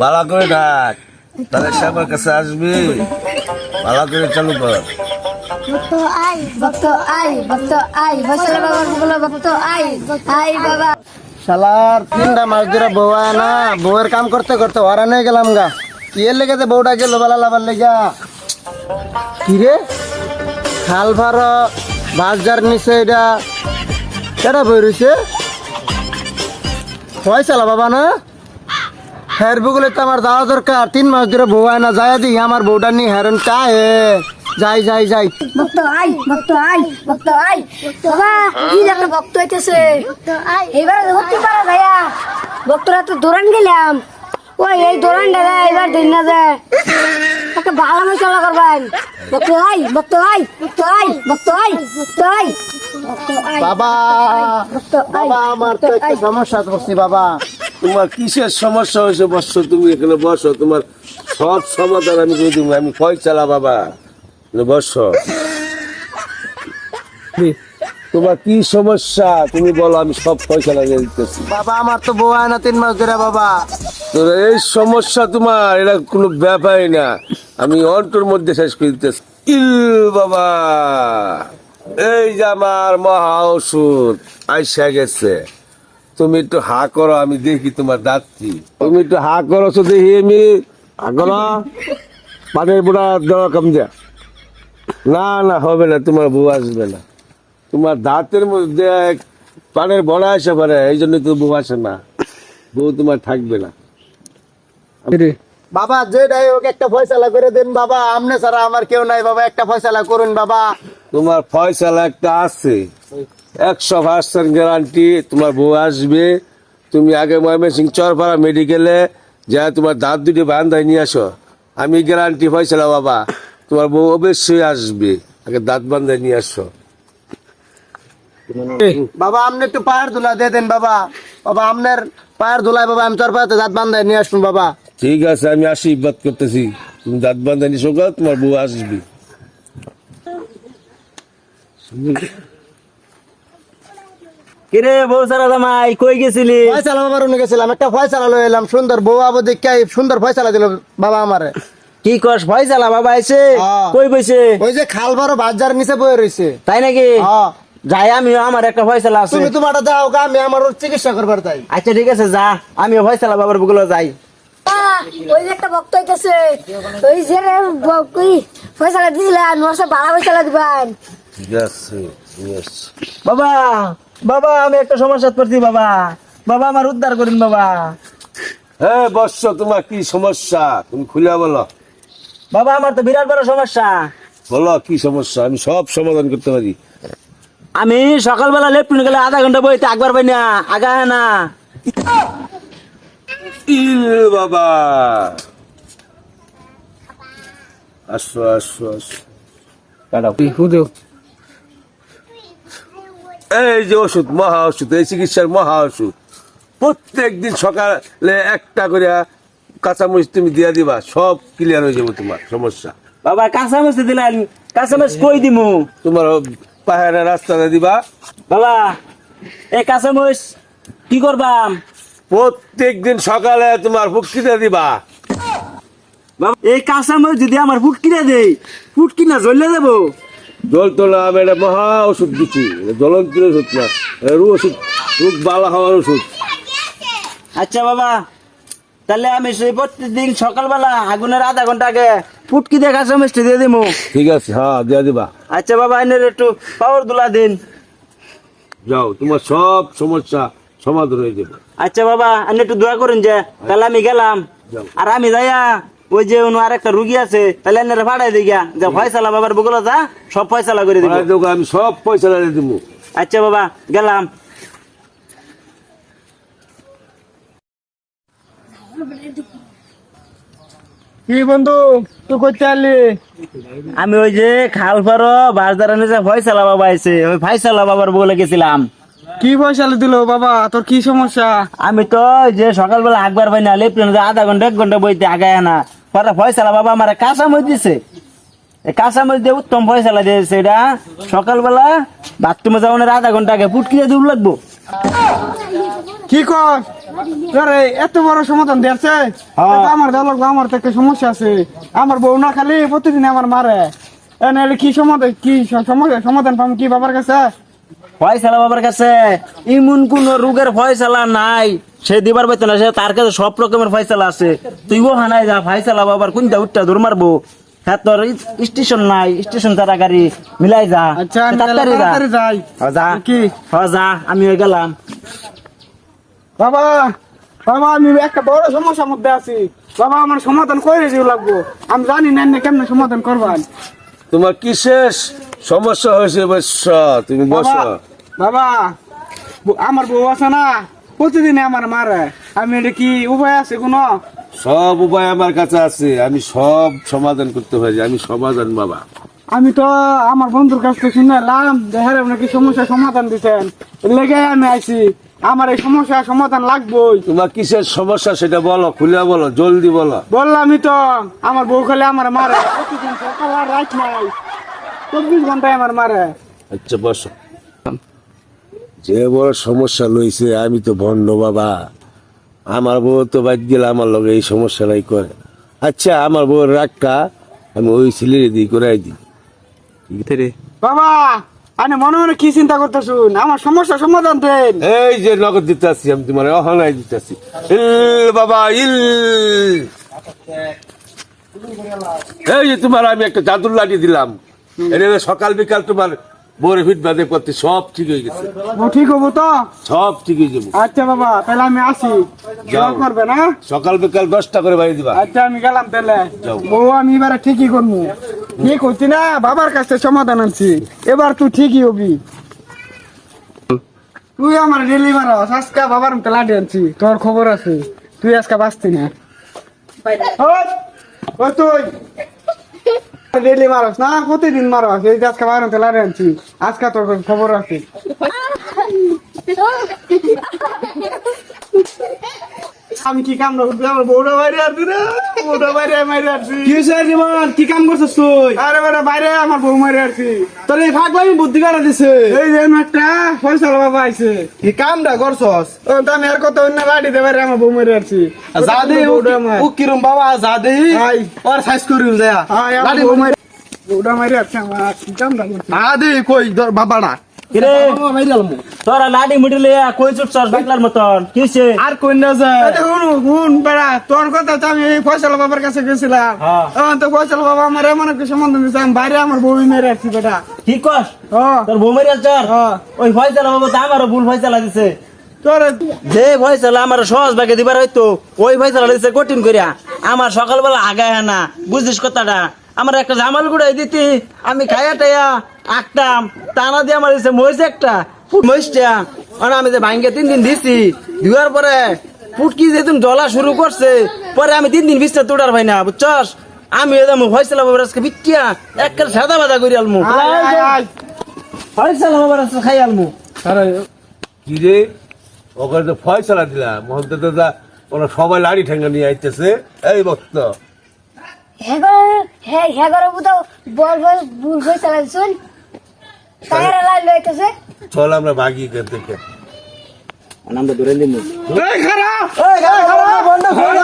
ভালো করে ডাক তাহলে সে আমার কাছে আসবে। ভালো করে চালু কর। ভক্ত আই ভক্ত আই ভক্ত আই ফসলের বাবার বুগলো ভক্ত আই আই বাবা। শালার তিনটা মাস ধরে বউ আয় না। বউয়ের কাম করতে করতে হরানে গেলাম গা। কি লেগে যে বউটা গেল বেলা লাবার লেগা। কি রে? খাল ভার বাজার নিচে এটা। কেটা বই রয়েছে। পয়সালা বাবা না? হের বুগুলে তো আমার যাওয়া দরকার। তিন মাস ধরে বউ আয় না যায় দিই আমার বউটা নিয়ে হেরন চায় যাই যাই যাই। ভক্ত আই ভক্ত আই ভক্ত আই। বাবা কি ভক্ত হইতেছে? এবার ধরতে পারা ভাইয়া। ভক্তরা তো দৌড়ান গেলাম। ওই এই দৌড়ান দাদা এবার দিন না যায় ভালো মশলা করবেন। ভক্ত আই ভক্ত আই ভক্ত আই ভক্ত আই ভক্ত আই। বাবা বাবা আমার তো একটা সমস্যা করছি বাবা। তোমার কিসের সমস্যা হয়েছে বসছো? তুমি এখানে বসো তোমার সব সমাধান আমি করে দিব। আমি পয়সালা বাবা। বসো। তোমার কি সমস্যা? তুমি বলো আমি সব পয়সা লাগিয়ে দিতেছি। বাবা আমার তো বউ আয় না তিন মাস ধরে বাবা। তোর এই সমস্যা তোমার এটা কোনো ব্যাপারই না। আমি অন্টর মধ্যে শেষ করে দিতেছি। ইল বাবা! এই যে আমার মহা ওষুধ আইসা গেছে। তুমি একটু হা করো আমি দেখি তোমার দাঁতটি। তুমি একটু হা করো তো দেখি আমি। হা করো। পানের বুড়া দেওয়া কম যা। না না হবে না তোমার বউ আসবে না। তোমার দাঁতের মধ্যে পানের বড়া আসে পারে এই জন্য তো বউ আসে না। বউ তোমার থাকবে না। বাবা যেটাই হোক একটা ফয়সালা করে দেন বাবা। আমনে ছাড়া আমার কেউ নাই বাবা একটা ফয়সালা করুন বাবা। তোমার ফয়সালা একটা আছে। একশো পার্সেন্ট গ্যারান্টি তোমার বউ আসবে। তুমি আগে ময়মনসিং চরপাড়া মেডিকেলে যা তোমার দাঁত দুটি বান্ধায় নিয়ে আসো। আমি গ্যারান্টি ফয়সালা বাবা। তোমার বউ অবশ্যই আসবে। আগে দাঁত বান্ধায় নিয়ে আসো। বাবা আপনি একটু পায়ের ধুলা দিয়ে দেন বাবা। বাবা আপনার পায়ের ধুলায় বাবা আমি পায়ে দাঁত বান্ধায় নিয়ে আসুন বাবা। ঠিক আছে আমি আশীর্বাদ করতেছি। তুমি দাঁত বান্ধায় নিয়ে তোমার বউ আসবে। কিরে বউ সারা জামাই কই গেছিলি? ফয়সালা বাবার উনি গেছিলাম একটা ফয়সালা লয়ে এলাম সুন্দর বউ আবু দেখে সুন্দর ফয়সালা দিল বাবা আমারে। কি কস ফয়সালা বাবা আইছে? হ্যাঁ। কই বইছে? ওই যে খাল বড় বাজার নিচে বয়ে রয়েছে তাই নাকি? হ্যাঁ। যাই আমিও আমার একটা ফয়সালা আছে। তুমি তোমার দাও গা, আমি আমার চিকিৎসা করবার তাই আচ্ছা ঠিক আছে যা। আমিও ফয়সালা বাবার বুগুলো যাই। ওই যে একটা ভক্ত হইতেছে ওই যে ফয়সালা ওর ভালো ফয়সালা দিবেন। ঠিক আছে ঠিক আছে বাবা বাবা আমি একটা সমস্যা পড়ছি বাবা। বাবা আমার উদ্ধার করেন বাবা। হ্যাঁ বর্ষ তোমার কি সমস্যা? তুমি খুলে বলো। বাবা আমার তো বিরাট বড় সমস্যা। বলো কি সমস্যা? আমি সব সমাধান করতে পারি। আমি সকালবেলা লেফটুন গেলে আধা ঘণ্টা বইতে একবার পাই না আগা হয় না। বাবা। আসো আসো আসো। কাটাও এই যে ওষুধ মহা ওষুধ এই চিকিৎসার মহা ওষুধ। প্রত্যেক দিন সকালে একটা করে কাঁচামরিচ তুমি দিয়া দিবা সব ক্লিয়ার হয়ে যাবে তোমার সমস্যা। বাবা কাঁচামচ দিলেন কাঁচামচ কই দিমু? তোমার পাহাড়ের রাস্তাতে দিবা। বাবা এই কাঁচামচ কি করবাম প্রত্যেক দিন সকালে তোমার ফুটকিতে দিবা। বাবা এই কাঁচামচ যদি আমার ফুটকিনা দেই ফুটকিনা জ্বলে দেবো। জল না আমি এটা মহা ওষুধ দিচ্ছি। এটা জ্বলন্ত ওষুধ না রু ওষুধ রোগ বালা হওয়ার ওষুধ। আচ্ছা বাবা তাহলে আমি সেই প্রত্যেকদিন সকালবেলা আগুনের আধা ঘণ্টা আগে ফুটকি দেখা কাঁচামচটা দিয়ে দিমু। ঠিক আছে হ্যাঁ দিয়া দিবা। আচ্ছা বাবা এনের একটু পাওয়ার দুলা দিন। যাও তোমার সব সমস্যা সমাধান হয়ে যাবে। আচ্ছা বাবা এনে একটু দোয়া করুন যে তাহলে আমি গেলাম। আর আমি যাইয়া ওই যে অন্য আরেকটা রুগী আছে তাহলে এনে ফাড়াই দিই গিয়া। যে ফয়সালা বাবার বুগুলো যা সব ফয়সালা করে দিব। আমি সব পয়সা লাগিয়ে দেবো। আচ্ছা বাবা গেলাম। কি বন্ধু তুই করতে আলি আমি ওই যে খাল পারো বাজারে যে ফয়সালা বাবা আছে ওই ফয়সালা বাবার বলে গেছিলাম। কি পয়সা দিল বাবা? তোর কি সমস্যা? আমি তো যে সকালবেলা একবার পাই না লেপটেন আধা ঘণ্টা এক ঘণ্টা বইতে আগায় না পরে ফয়সালা বাবা আমার কাঁচা মরিচ দিছে। কাঁচা মরিচ দিয়ে উত্তম ফয়সালা দিয়েছে এটা। সকালবেলা বাথরুমে যাওয়ার আধা ঘণ্টা আগে ফুটকি দিয়ে দূর লাগবো। কি কর? আরে এত বড় সমাধান দিয়েছে? হ্যাঁ। আমার লাগবে আমার তো সমস্যা আছে। আমার বউ না খালি প্রতিদিন আমার মারে। কি সমাধান কি সমাধান পাবো কি বাবার কাছে? ফয়সালা বাবার কাছে ইমন কোন রোগের ফয়সালা নাই। সে দিবার পাইতো না সে তার কাছে সব রকমের ফয়সালা আছে। তুইও হানাই যা ফয়সালা বাবার কোনটা উঠটা দূর মারবো। হ্যাঁ তোর স্টেশন নাই স্টেশন তারা গাড়ি মিলাই যা। আচ্ছা তাড়াতাড়ি যা। কি? আমি গেলাম। বাবা বাবা আমি একটা বড় সমস্যার মধ্যে আছি। বাবা আমার সমাধান করে দিও লাগবো। আমি জানি না কেমনে সমাধান করবান। তোমার কিসের সমস্যা হয়েছে বৎস তুমি বসো। বাবা আমার বউ আছে না প্রতিদিন আমার মারে। আমি এটা কি উপায় আছে কোনো? সব উপায় আমার কাছে আছে আমি সব সমাধান করতে পারি আমি সমাধান বাবা। আমি তো আমার বন্ধুর কাছ থেকে শুনলাম দেখার নাকি সমস্যার সমাধান দিচ্ছেন লেগে আমি আইছি। আমার এই সমস্যার সমাধান লাগবেই। তোমার কিসের সমস্যা সেটা বলো খুলে বলো জলদি বলো। বললামই তো আমার বউ খালি আমার মারে। প্রতিদিন সকাল আর রাত নাই। চব্বিশ ঘন্টায় আমার মারে। আচ্ছা বসো। যে বড় সমস্যা লইছে আমি তো ভণ্ড বাবা। আমার বউ তো বাদ গেলে আমার লগে এই সমস্যা নাই করে। আচ্ছা আমার বউর রাগটা আমি ওই ছেলের দিয়ে করাই দিই। বাবা! আমি মনে মনে কি চিন্তা করতেছুন? আমার সমস্যার সমাধান দেন। এই যে নগদ দিতে আসছি আমি তোমার অহনাই দিতে আসছি ইল বাবা ইল। এই যে তোমার আমি একটা জাদুর লাঠি দিলাম। এটা সকাল বিকাল তোমার বোরে ফিট বাদে করতে সব ঠিক হয়ে গেছে। ও ঠিক হব তো? সব ঠিক হয়ে যাব। আচ্ছা বাবা তাহলে আমি আসি। যাও। করবে না? সকাল বিকাল দশটা করে বাড়ি দিবা। আচ্ছা আমি গেলাম তাহলে। যাও। বউ আমি এবারে ঠিকই করব কি করছি না? বাবার কাছে সমাধান আনছি। এবার তুই ঠিকই হবি। তুই আমার ডেলি মারাস আজকে বাবার মতো লাঠি আনছি। তোর খবর আছে। তুই আজকে বাঁচতি না। ওই তুই। ডেলি মারাস না, প্রতিদিন মারাস এই আজকে বাবার মতো লাঠি আনছি। আজকে তোর খবর আছে। আমি কি কাম না করছি আমার বউটা বাইরে আসছি রে বউটা বাইরে মাইরে আসছি কি হয়েছে জীবন? কি কাম করছিস তুই? আরে বেটা বাইরে আমার বউ মাইরে আসছি তোর এই ফাঁকলামি বুদ্ধি কাটা দিছে। এই যে একটা ফয়সাল বাবা আইছে। কি কামটা করছস? ও তো আমি আর কত অন্য লাঠি দেবে আমার বউ মাইরে আসছি যা দে ও কিরম বাবা যা দে। সাইজ বউ আসছে আমার। কি কই বাবাটা কিরে? তোরা লাডি মিডিলে কই চুটছস বাকলার মতন। কি হইছে? আর কই না যায় হুন হুন বেড়া তোর কথা তো আমি ফয়সাল বাবার কাছে গেছিলাম। হ্যাঁ। তখন তো ফয়সাল বাবা আমার এমন একটা সম্বন্ধ দিচ্ছে আমি বাইরে আমার বউ মেরে আসছি বেটা। কি কস? ও তোর বৌমের চর। হ্যাঁ। ওই ফয়সালা বাবা তো আমারও ভুল ফয়সালা দিছে। তোর যে ফয়সালা আমার সহজ ভাগে দিবার হইতো ওই ফয়সালা দিছে কঠিন করিয়া আমার সকালবেলা আগায় না বুঝিস কথাটা। আমার একটা জামাল গুড়াই দিতি। আমি খাইয়া টাইয়া আঁকতাম। টানা দিয়ে আমার দিছে মহিষ একটা মহিষটা। মানে আমি যে ভাঙ্গে তিন দিন দিছি ধুয়ার পরে পুটকি যেদিন জ্বলা শুরু করছে পরে আমি তিন দিন বিছটা তোড়ার ভাই না বুঝছস? আমি এদাম ফয়সালা বাবার আজকে বিটিয়া একটা সাদা বাদা করি আলমু। ফয়সালা বাবার আজকে খাই আলমু। কি রে? ওখানে তো ফয়সলা দিলা মোহন তো দাদা ওরা সবাই লাড়ি ঠেঙ্গা নিয়ে আইতেছে। এই বক্ত হেগর বুদাও বল বল বুল হয়ে চালাইছুন তাইরা লাই লইতেছে চল আমরা ভাগি করতে কে আনন্দ ধরে নিমু এই খারাপ! এই খারাপ বন্ধ করে